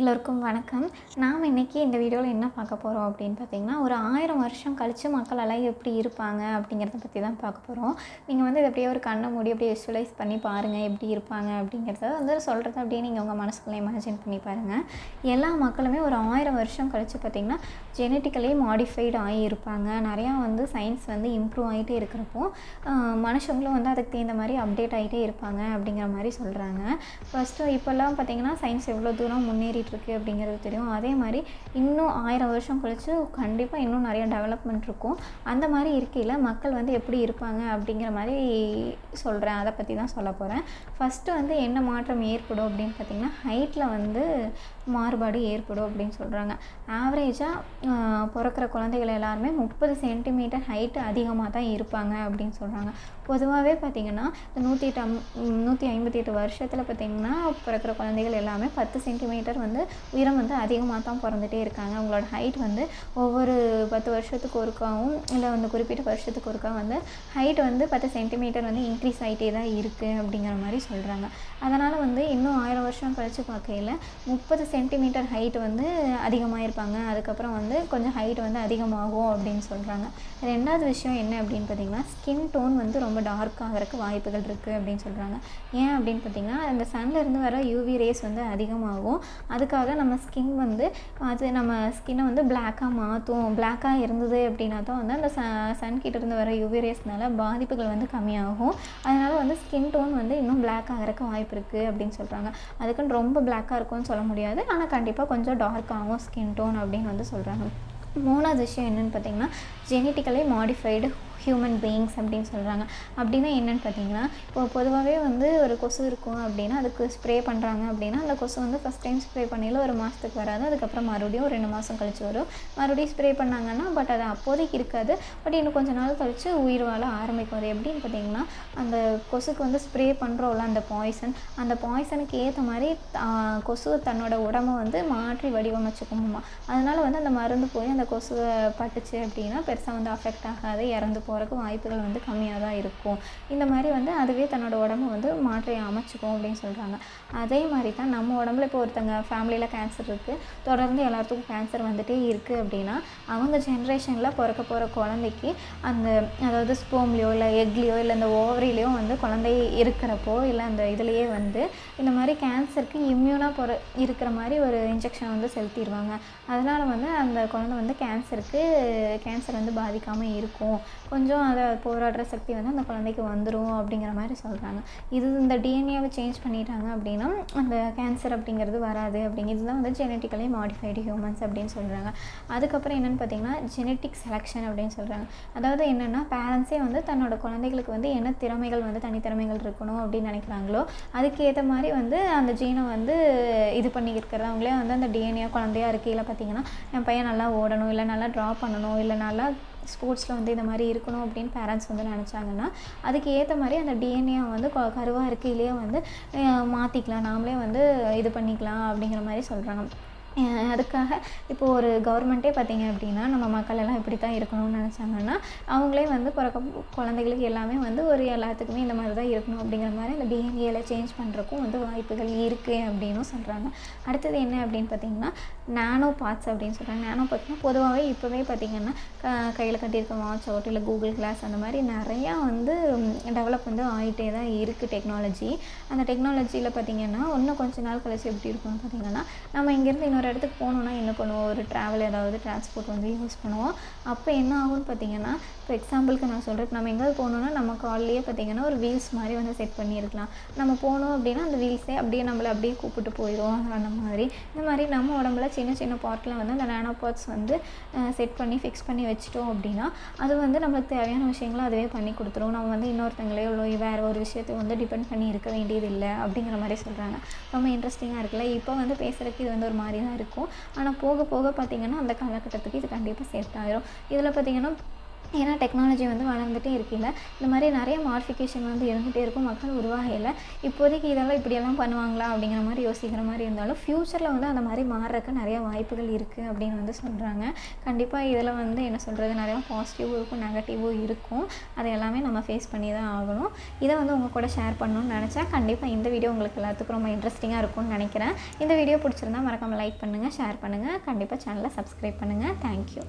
எல்லோருக்கும் வணக்கம். நாம் இன்றைக்கி இந்த வீடியோவில் என்ன பார்க்க போகிறோம் அப்படின்னு பார்த்தீங்கன்னா ஒரு ஆயிரம் வருஷம் கழித்து மக்கள் எல்லாம் எப்படி இருப்பாங்க அப்படிங்கிறத பற்றி தான் பார்க்க போகிறோம். நீங்கள் வந்து இதை அப்படியே ஒரு கண்ணை மூடி அப்படியே விஷுவலைஸ் பண்ணி பாருங்கள் எப்படி இருப்பாங்க அப்படிங்கிறத வந்து சொல்கிறத அப்படியே நீங்கள் உங்கள் மனசுக்குள்ளே இமேஜின் பண்ணி பாருங்கள் எல்லா மக்களுமே ஒரு ஆயிரம் வருஷம் கழித்து பார்த்திங்கன்னா ஜெனட்டிக்கலி மாடிஃபைடு ஆகி இருப்பாங்க. நிறையா வந்து சயின்ஸ் வந்து இம்ப்ரூவ் ஆகிட்டே இருக்கிறப்போ மனுஷங்களும் வந்து அதுக்கு தகுந்த மாதிரி அப்டேட் ஆகிட்டே இருப்பாங்க அப்படிங்கிற மாதிரி சொல்கிறாங்க ஃபஸ்ட்டு இப்போல்லாம் பார்த்தீங்கன்னா சயின்ஸ் எவ்வளோ தூரம் முன்னேறி போயிட்டுருக்கு அப்படிங்கிறது தெரியும். அதே மாதிரி இன்னும் ஆயிரம் வருஷம் கழிச்சு கண்டிப்பாக இன்னும் நிறைய டெவலப்மெண்ட் இருக்கும். அந்த மாதிரி இருக்கையில் மக்கள் வந்து எப்படி இருப்பாங்க அப்படிங்கிற மாதிரி சொல்கிறேன் அதை பற்றி தான் சொல்ல போகிறேன் ஃபஸ்ட்டு வந்து என்ன மாற்றம் ஏற்படும் அப்படின்னு பார்த்தீங்கன்னா ஹைட்டில் வந்து மாறுபாடு ஏற்படும் அப்படின்னு சொல்கிறாங்க ஆவரேஜாக பிறக்கிற குழந்தைகள் எல்லாருமே முப்பது சென்டிமீட்டர் ஹைட்டு அதிகமாக தான் இருப்பாங்க அப்படின்னு சொல்கிறாங்க பொதுவாகவே பார்த்திங்கன்னா நூற்றி எட்டு அம் நூற்றி ஐம்பத்தி எட்டு வருஷத்தில் பார்த்திங்கன்னா பிறக்கிற குழந்தைகள் எல்லாமே பத்து சென்டிமீட்டர் வந்து உயரம் வந்து அதிகமாக தான் பிறந்துட்டே இருக்காங்க. அவங்களோட ஹைட் வந்து ஒவ்வொரு பத்து வருஷத்துக்கு ஒருக்காவும் இல்லை வந்து குறிப்பிட்ட வருஷத்துக்கு ஒருக்கா வந்து ஹைட் வந்து பத்து சென்டிமீட்டர் வந்து இன்க்ரீஸ் ஆகிட்டே தான் இருக்குது அப்படிங்கிற மாதிரி சொல்கிறாங்க அதனால் வந்து இன்னும் ஆயிரம் வருஷம் கழித்து பார்க்கையில் முப்பது சென்டிமீட்டர் ஹைட் வந்து அதிகமாக இருப்பாங்க அதுக்கப்புறம் வந்து கொஞ்சம் ஹைட் வந்து அதிகமாகும் அப்படின்னு சொல்கிறாங்க ரெண்டாவது விஷயம் என்ன அப்படின்னு பார்த்தீங்கன்னா ஸ்கின் டோன் வந்து ரொம்ப டார்க் ஆகிறதுக்கு வாய்ப்புகள் இருக்குது அப்படின்னு சொல்கிறாங்க ஏன் அப்படின்னு பார்த்தீங்கன்னா அந்த சன்லேருந்து வர யூவி ரேஸ் வந்து அதிகமாகும். அதுக்காக நம்ம ஸ்கின் வந்து அது நம்ம ஸ்கின்னை வந்து பிளாக்காக மாற்றும் பிளாக்காக இருந்தது அப்படின்னா தான் வந்து அந்த ச சன் கிட்டேருந்து வர யூவிரேஸ்னால பாதிப்புகள் வந்து கம்மியாகும். அதனால் வந்து ஸ்கின் டோன் வந்து இன்னும் பிளாக் ஆகிறதுக்கு வாய்ப்பு இருக்குது அப்படின்னு சொல்கிறாங்க அதுக்குன்னு ரொம்ப பிளாக்காக இருக்கும்னு சொல்ல முடியாது. ஆனால் கண்டிப்பாக கொஞ்சம் டார்க் ஆகும் ஸ்கின் டோன் அப்படின்னு வந்து சொல்கிறாங்க மூணாவது விஷயம் என்னென்னு பார்த்தீங்கன்னா ஜெனட்டிக்கலி மாடிஃபைடு ஹியூமன் பீயிங்ஸ் அப்படின்னு சொல்கிறாங்க அப்படின்னா என்னென்னு பார்த்தீங்கன்னா இப்போ பொதுவாகவே வந்து ஒரு கொசு இருக்கும் அப்படின்னா அதுக்கு ஸ்ப்ரே பண்ணுறாங்க அப்படின்னா அந்த கொசு வந்து ஃபஸ்ட் டைம் ஸ்ப்ரே பண்ணையில் ஒரு மாதத்துக்கு வராது. அதுக்கப்புறம் மறுபடியும் ஒரு ரெண்டு மாதம் கழிச்சு வரும். மறுபடியும் ஸ்ப்ரே பண்ணாங்கன்னா பட் அது அப்போதைக்கு இருக்காது. பட் இன்னும் கொஞ்ச நாள் கழித்து உயிர் வாழ ஆரம்பிக்கும். அது எப்படின்னு பார்த்தீங்கன்னா அந்த கொசுக்கு வந்து ஸ்ப்ரே பண்ணுறோம்ல அந்த பாய்சன் அந்த பாய்சனுக்கு ஏற்ற மாதிரி கொசு தன்னோட உடம்பை வந்து மாற்றி வடிவமைச்சுக்குமா அதனால் வந்து அந்த மருந்து போய் அந்த கொசுவை பட்டுச்சு அப்படின்னா பெருசாக வந்து அஃபெக்ட் ஆகாது இறந்து போகிறக்கு வாய்ப்புகள் வந்து கம்மியாக தான் இருக்கும். இந்த மாதிரி வந்து அதுவே தன்னோட உடம்பு வந்து மாற்றி அமைச்சிக்கும் அப்படின்னு சொல்கிறாங்க அதே மாதிரி தான் நம்ம உடம்புல இப்போ ஒருத்தங்க ஃபேமிலியில் கேன்சர் இருக்குது தொடர்ந்து எல்லாத்துக்கும் கேன்சர் வந்துட்டே இருக்குது அப்படின்னா அவங்க ஜென்ரேஷனில் பிறக்க போகிற குழந்தைக்கு அந்த அதாவது ஸ்போம்லேயோ இல்லை எக்லேயோ இல்லை இந்த ஓவரிலேயோ வந்து குழந்தை இருக்கிறப்போ இல்லை அந்த இதுலேயே வந்து இந்த மாதிரி கேன்சருக்கு இம்யூனாக பொற இருக்கிற மாதிரி ஒரு இன்ஜெக்ஷன் வந்து செலுத்திடுவாங்க. அதனால் வந்து அந்த குழந்தை வந்து கேன்சருக்கு கேன்சர் வந்து பாதிக்காமல் இருக்கும். கொஞ்சம் கொஞ்சம் அதை போராடுற சக்தி வந்து அந்த குழந்தைக்கு வந்துடும் அப்படிங்கிற மாதிரி சொல்கிறாங்க இது இந்த டிஎன்ஏவை சேஞ்ச் பண்ணிட்டாங்க அப்படின்னா அந்த கேன்சர் அப்படிங்கிறது வராது அப்படிங்கிறது தான் வந்து ஜெனட்டிக்கலி மாடிஃபைடு ஹியூமன்ஸ் அப்படின்னு சொல்கிறாங்க அதுக்கப்புறம் என்னென்னு பார்த்தீங்கன்னா ஜெனட்டிக் செலெக்ஷன் அப்படின்னு சொல்கிறாங்க அதாவது என்னென்னா பேரண்ட்ஸே வந்து தன்னோட குழந்தைகளுக்கு வந்து என்ன திறமைகள் வந்து தனித்திறமைகள் இருக்கணும் அப்படின்னு நினைக்கிறாங்களோ அதுக்கேற்ற மாதிரி வந்து அந்த ஜீனை வந்து இது பண்ணி அவங்களே வந்து அந்த டிஎன்ஏ குழந்தையா இருக்கையில் பார்த்தீங்கன்னா என் பையன் நல்லா ஓடணும் இல்லை நல்லா ட்ரா பண்ணணும் இல்லை நல்லா ஸ்போர்ட்ஸில் வந்து இந்த மாதிரி இருக்கணும் அப்படின்னு பேரண்ட்ஸ் வந்து நினச்சாங்கன்னா அதுக்கு ஏற்ற மாதிரி அந்த டிஎன்ஏ வந்து கருவாக இருக்கையிலேயே வந்து மாற்றிக்கலாம் நாமளே வந்து இது பண்ணிக்கலாம் அப்படிங்கிற மாதிரி சொல்கிறாங்க அதுக்காக இப்போ ஒரு கவர்மெண்ட்டே பார்த்தீங்க அப்படின்னா நம்ம மக்கள் எல்லாம் இப்படி தான் இருக்கணும்னு நினச்சாங்கன்னா அவங்களே வந்து பிறக்க குழந்தைகளுக்கு எல்லாமே வந்து ஒரு எல்லாத்துக்குமே இந்த மாதிரி தான் இருக்கணும் அப்படிங்கிற மாதிரி அந்த டிஎன்ஏல சேஞ்ச் பண்ணுறக்கும் வந்து வாய்ப்புகள் இருக்குது அப்படின்னும் சொல்கிறாங்க அடுத்தது என்ன அப்படின்னு பார்த்தீங்கன்னா நானோ பார்ட்ஸ் அப்படின்னு சொல்கிறாங்க நானோ பார்ட்ஸ்னால் பொதுவாகவே இப்போவே பார்த்தீங்கன்னா கையில் கட்டியிருக்க வாட்ச் அவுட் இல்லை கூகுள் கிளாஸ் அந்த மாதிரி நிறையா வந்து டெவலப் வந்து ஆகிட்டே தான் இருக்குது டெக்னாலஜி அந்த டெக்னாலஜியில் பார்த்திங்கன்னா இன்னும் கொஞ்ச நாள் கழிச்சு எப்படி இருக்கும்னு பார்த்தீங்கன்னா நம்ம இங்கேருந்து இன்னொரு ஒரு இடத்துக்கு போகணுன்னா என்ன பண்ணுவோம்? ஒரு ட்ராவல் ஏதாவது டிரான்ஸ்போர்ட் வந்து யூஸ் பண்ணுவோம். அப்போ என்ன ஆகும்னு பார்த்தீங்கன்னா இப்போ எக்ஸாம்பிளுக்கு நான் சொல்கிறேன் இப்போ நம்ம எங்கேயாவது போகணுன்னா நம்ம கால்லேயே பார்த்தீங்கன்னா ஒரு வீல்ஸ் மாதிரி வந்து செட் பண்ணியிருக்கலாம். நம்ம போனோம் அப்படின்னா அந்த வீல்ஸே அப்படியே நம்மளை அப்படியே கூப்பிட்டு போயிடும் அந்த மாதிரி. இந்த மாதிரி நம்ம உடம்புல சின்ன சின்ன பார்ட்டில் வந்து அந்த நேனோ பார்ட்ஸ் வந்து செட் பண்ணி ஃபிக்ஸ் பண்ணி வச்சிட்டோம் அப்படின்னா அது வந்து நம்மளுக்கு தேவையான விஷயங்களை அதுவே பண்ணி கொடுத்துரும். நம்ம வந்து இன்னொருத்தங்களே இல்லை வேறு ஒரு விஷயத்தை வந்து டிபெண்ட் பண்ணி இருக்க வேண்டியது இல்லை அப்படிங்கிற மாதிரி சொல்கிறாங்க ரொம்ப இன்ட்ரெஸ்டிங்காக இருக்குல்ல. இப்போ வந்து பேசுகிறதுக்கு இது வந்து ஒரு மாதிரி தான் இருக்கும். ஆனால் போக போக பார்த்திங்கன்னா அந்த காலகட்டத்துக்கு இது கண்டிப்பாக சேர்த்தாயிரும் இதில் பார்த்திங்கன்னா ஏன்னா டெக்னாலஜி வந்து வளர்ந்துட்டே இருக்கையில் இந்த மாதிரி நிறைய மாடிஃபிகேஷன் வந்து இருந்துகிட்டே இருக்கும் மக்கள் உருவாகையில். இப்போதைக்கு இதெல்லாம் இப்படியெல்லாம் பண்ணுவாங்களா அப்படிங்கிற மாதிரி யோசிக்கிற மாதிரி இருந்தாலும் ஃப்யூச்சரில் வந்து அந்த மாதிரி மாறுறதுக்கு நிறைய வாய்ப்புகள் இருக்குது அப்படின்னு வந்து சொல்கிறாங்க கண்டிப்பாக இதில் வந்து என்ன சொல்கிறது நிறையா பாசிட்டிவும் இருக்கும் நெகட்டிவும் இருக்கும். அதை எல்லாமே நம்ம ஃபேஸ் பண்ணி தான் ஆகணும். இதை வந்து உங்கள் கூட ஷேர் பண்ணணும்னு நினச்சா கண்டிப்பாக இந்த வீடியோ உங்களுக்கு எல்லாத்துக்கும் ரொம்ப இன்ட்ரெஸ்டிங்காக இருக்கும்னு நினைக்கிறேன். இந்த வீடியோ பிடிச்சிருந்தா மறக்காமல் லைக் பண்ணுங்கள் ஷேர் பண்ணுங்கள் கண்டிப்பாக சேனலை சப்ஸ்கிரைப் பண்ணுங்கள் தேங்க்யூ